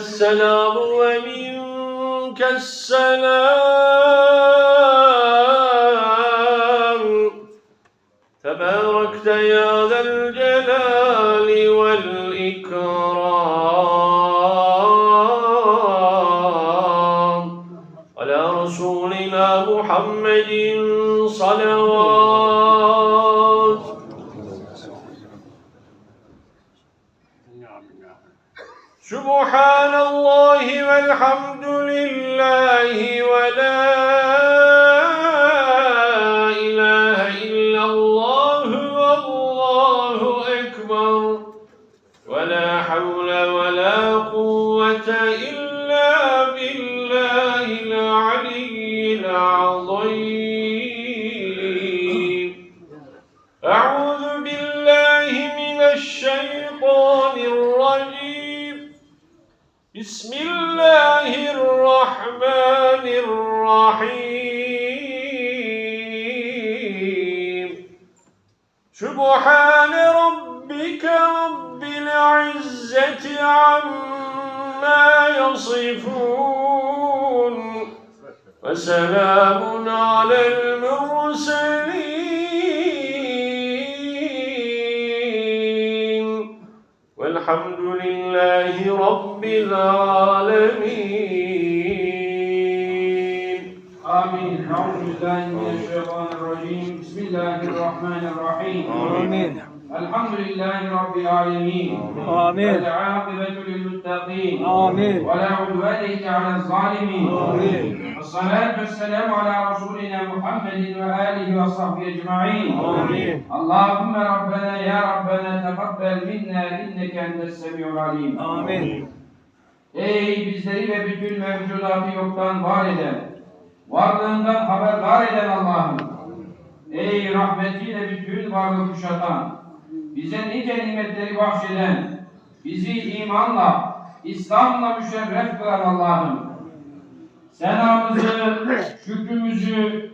السلام ومنك السلام. تباركت يا ذا الجلال والإكرام. على رسولنا محمد صلوات. Subhanallahi velhamdülillahi ve la بسم الله الرحمن الرحيم. سبحان ربك رب العزة عما يصفون. وسلام على المرسلين. والحمد لله رب العالمين آمين أعوذ بالله من الشيطان الرجيم بسم الله الرحمن الرحيم آمين الحمد لله رب العالمين آمين والعاقبة للمتقين آمين ولا عدوان إلا على الظالمين آمين والصلاة والسلام على رسولنا محمد وآله وصحبه أجمعين آمين اللهم ربنا يا ربنا تقبل منا إنك أنت السميع العليم آمين Ey bizleri ve bütün mevcudatı yoktan var eden, varlığından haberdar eden Allah'ım. Ey rahmetiyle bütün varlığı kuşatan, bize nice nimetleri bahşeden, bizi imanla, İslam'la müşerref kılar Allah'ım. Senamızı, şükrümüzü,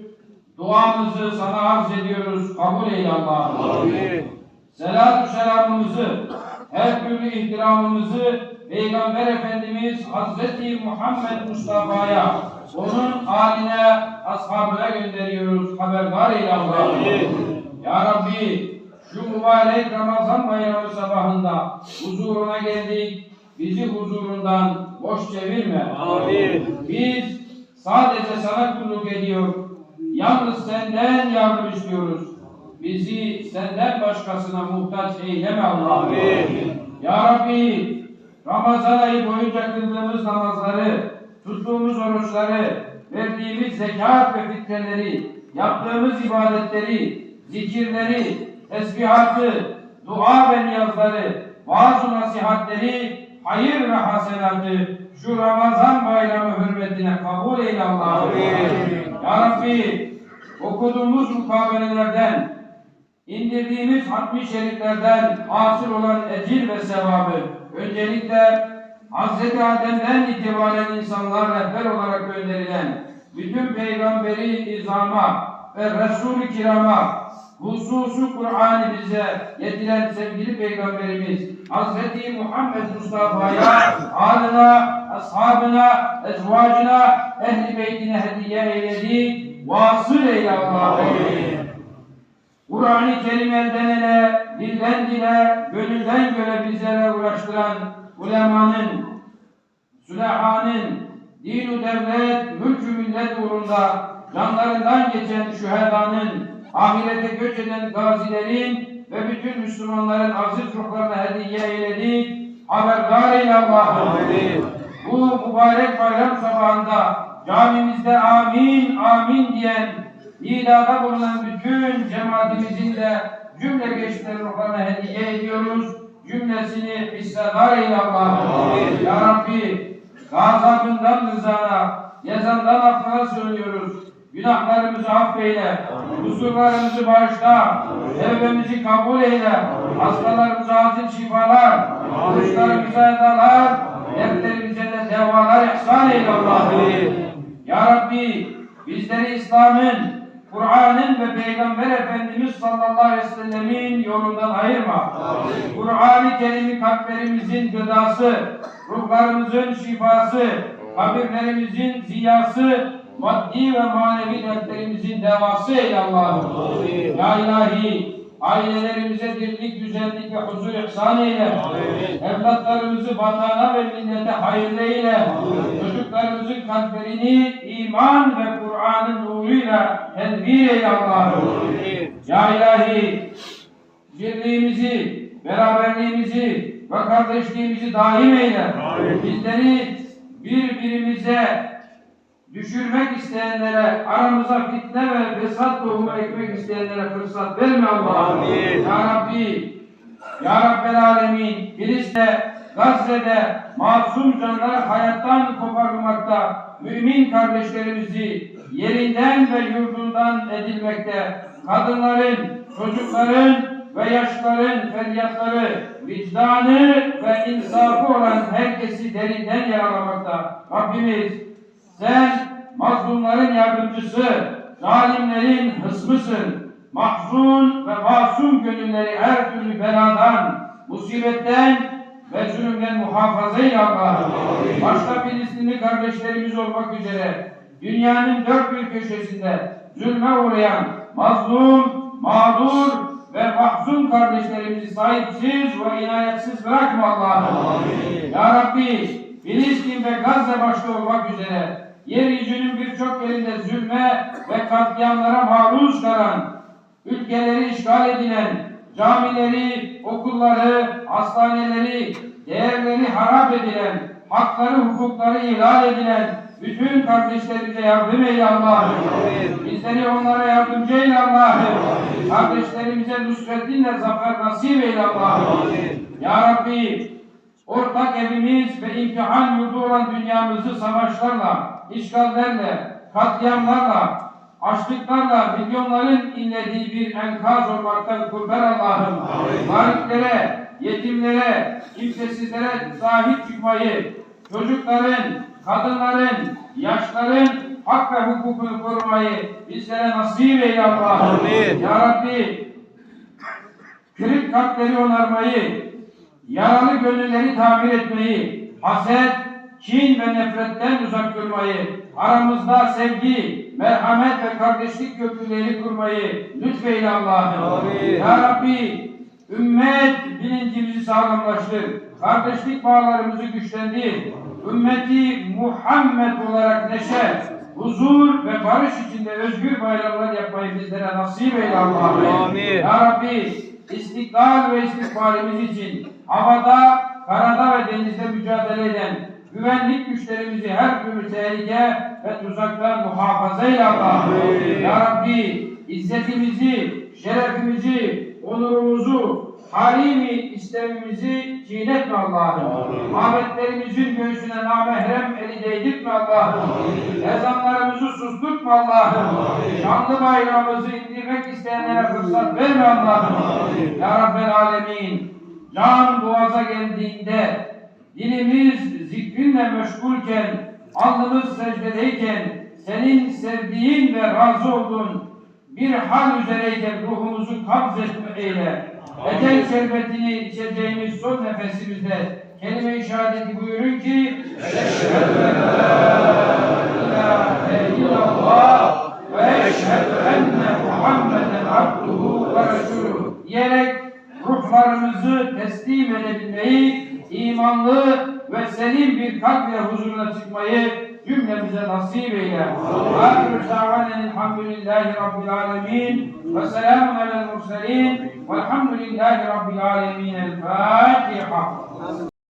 duamızı sana arz ediyoruz. Kabul eyle Allah'ım. Selatü selamımızı, her türlü ihtiramımızı Peygamber Efendimiz Hazreti Muhammed Mustafa'ya, onun haline, ashabına gönderiyoruz. Haberdar eyle Allah'ım. Ya Rabbi, şu mübarek Ramazan bayramı sabahında huzuruna geldik. Bizi huzurundan boş çevirme. Amin. Biz sadece sana kulluk ediyor. Yalnız senden yardım istiyoruz. Bizi senden başkasına muhtaç eyleme Allah'ım. Amin. Ya Rabbi Ramazan ayı boyunca kıldığımız namazları, tuttuğumuz oruçları, verdiğimiz zekat ve fitreleri, yaptığımız ibadetleri, zikirleri, tesbihatı, dua ve niyazları, vaaz nasihatleri, hayır ve hasenatı şu Ramazan bayramı hürmetine kabul eyle Allah'ım. Ya Rabbi okuduğumuz mukabelelerden, indirdiğimiz hatmi şeriflerden hasıl olan ecir ve sevabı öncelikle Hz. Adem'den itibaren insanlar rehber olarak gönderilen bütün peygamberi izama ve Resul-i Kirama hususu Kur'an'ı bize getiren sevgili peygamberimiz Hz. Muhammed Mustafa'ya, alına, ashabına, ezvacına, ehli beytine hediye eyledi vasıl eyle Allah'ım. Kur'an-ı Kerim elden ele, dilden dile, gönülden göle bizlere uğraştıran ulemanın, sülahanın, din-u devlet, mülkü millet uğrunda canlarından geçen şühedanın, ahirete göç eden gazilerin ve bütün Müslümanların aziz ruhlarına hediye eyledik. Haberdar eyle Allah'ım. Bu mübarek bayram sabahında camimizde amin amin diyen nidada bulunan bütün cemaatimizin de cümle geçtikleri ruhlarına hediye ediyoruz. Cümlesini hissedar eyle Allah'ım. Ya Rabbi gazabından rızana, yazandan affına sığınıyoruz. Günahlarımızı affeyle, kusurlarımızı bağışla, tevbemizi kabul eyle, hastalarımıza acil şifalar, kuşlarımıza edalar, dertlerimize de devalar ihsan eyle Allah'ım. Ya Rabbi bizleri İslam'ın, Kur'an'ın ve Peygamber Efendimiz sallallahu aleyhi ve sellemin yolundan ayırma. Kur'an-ı Kerim'i kalplerimizin gıdası, ruhlarımızın şifası, kabirlerimizin ziyası, maddi ve manevi dertlerimizin devası eyle Allah'ım. Ya ilahi ailelerimize dirlik, güzellik ve huzur ihsan eyle. Evlatlarımızı vatana ve millete hayırlı eyle. Çocuklarımızın kalplerini iman ve Kur'an'ın nuruyla tedbir eyle Allah'ım. Ya ilahi birliğimizi, beraberliğimizi ve kardeşliğimizi daim eyle. Bizleri birbirimize düşürmek isteyenlere, aramıza fitne ve fesat tohumu ekmek isteyenlere fırsat verme Allah'ım. Ya Rabbi, Ya Rabbel Alemin, Filistin'de, Gazze'de masum canlar hayattan koparılmakta, mümin kardeşlerimizi yerinden ve yurdundan edilmekte, kadınların, çocukların ve yaşlıların feryatları, vicdanı ve insafı olan herkesi derinden yaralamakta. Rabbimiz sen mazlumların yardımcısı, zalimlerin hısmısın. Mahzun ve masum gönülleri her türlü beladan, musibetten ve zulümden muhafaza eyle Allah'ım. Başta Filistinli kardeşlerimiz olmak üzere dünyanın dört bir köşesinde zulme uğrayan mazlum, mağdur ve mahzun kardeşlerimizi sahipsiz ve inayetsiz bırakma Allah'ım. Ya Rabbi Filistin ve Gazze başta olmak üzere yeryüzünün birçok yerinde zulme ve katliamlara maruz kalan, ülkeleri işgal edilen, camileri, okulları, hastaneleri, değerleri harap edilen, hakları, hukukları ihlal edilen bütün kardeşlerimize yardım eyle Allah'ım. Bizleri onlara yardımcı eyle Allah'ım. Kardeşlerimize nusretinle zafer nasip eyle Allah'ım. Ya Rabbi ortak evimiz ve imtihan yurdu olan dünyamızı savaşlarla, işgallerle, katliamlarla, açlıklarla milyonların inlediği bir enkaz olmaktan kurtar Allah'ım. Gariplere, yetimlere, kimsesizlere sahip çıkmayı, çocukların, kadınların, yaşların hak ve hukukunu korumayı bizlere nasip eyle Allah'ım. Ya Rabbi kırık kalpleri onarmayı, yaralı gönülleri tamir etmeyi, haset, kin ve nefretten uzak durmayı, aramızda sevgi, merhamet ve kardeşlik köprüleri kurmayı lütfeyle Allah'ım. Ya Rabbi, ümmet bilincimizi sağlamlaştır, kardeşlik bağlarımızı güçlendir, ümmeti Muhammed olarak neşe, huzur ve barış içinde özgür bayramlar yapmayı bizlere nasip eyle Allah'ım. Ya Rabbi, istiklal ve istikbalimiz için havada, karada ve denizde mücadele eden güvenlik güçlerimizi her türlü tehlike ve tuzaktan muhafaza eyle Allah'ım. Ya Rabbi, izzetimizi, şerefimizi, onurumuzu, harimi İslam'ımızı çiğnetme Allah'ım. Ahmetlerimizin göğsüne namahrem eli değdirtme Allah'ım. Ezanlarımızı susturtma Allah'ım. Şanlı bayrağımızı indirmek isteyenlere fırsat verme Allah'ım. Ya Rabbel Alemin. Can boğaza geldiğinde dilimiz zikrinle meşgulken, alnımız secdedeyken, senin sevdiğin ve razı olduğun bir hal üzereyken ruhumuzu kabz etme eyle. Ecel şerbetini içeceğimiz son nefesimizde kelime-i şehadeti buyurun ki Eşhedü en la ilahe illallah ve eşhedü enne Muhammeden abduhu ve resulüh diyerek ruhlarımızı teslim edebilmeyi, imanlı ve selim bir kalp ile huzuruna çıkmayı cümlemize nasip eyle. Âhiru dâvanen elhamdülillahi rabbil alemin ve selamun alel murselin velhamdülillahi rabbil alemin. El Fatiha.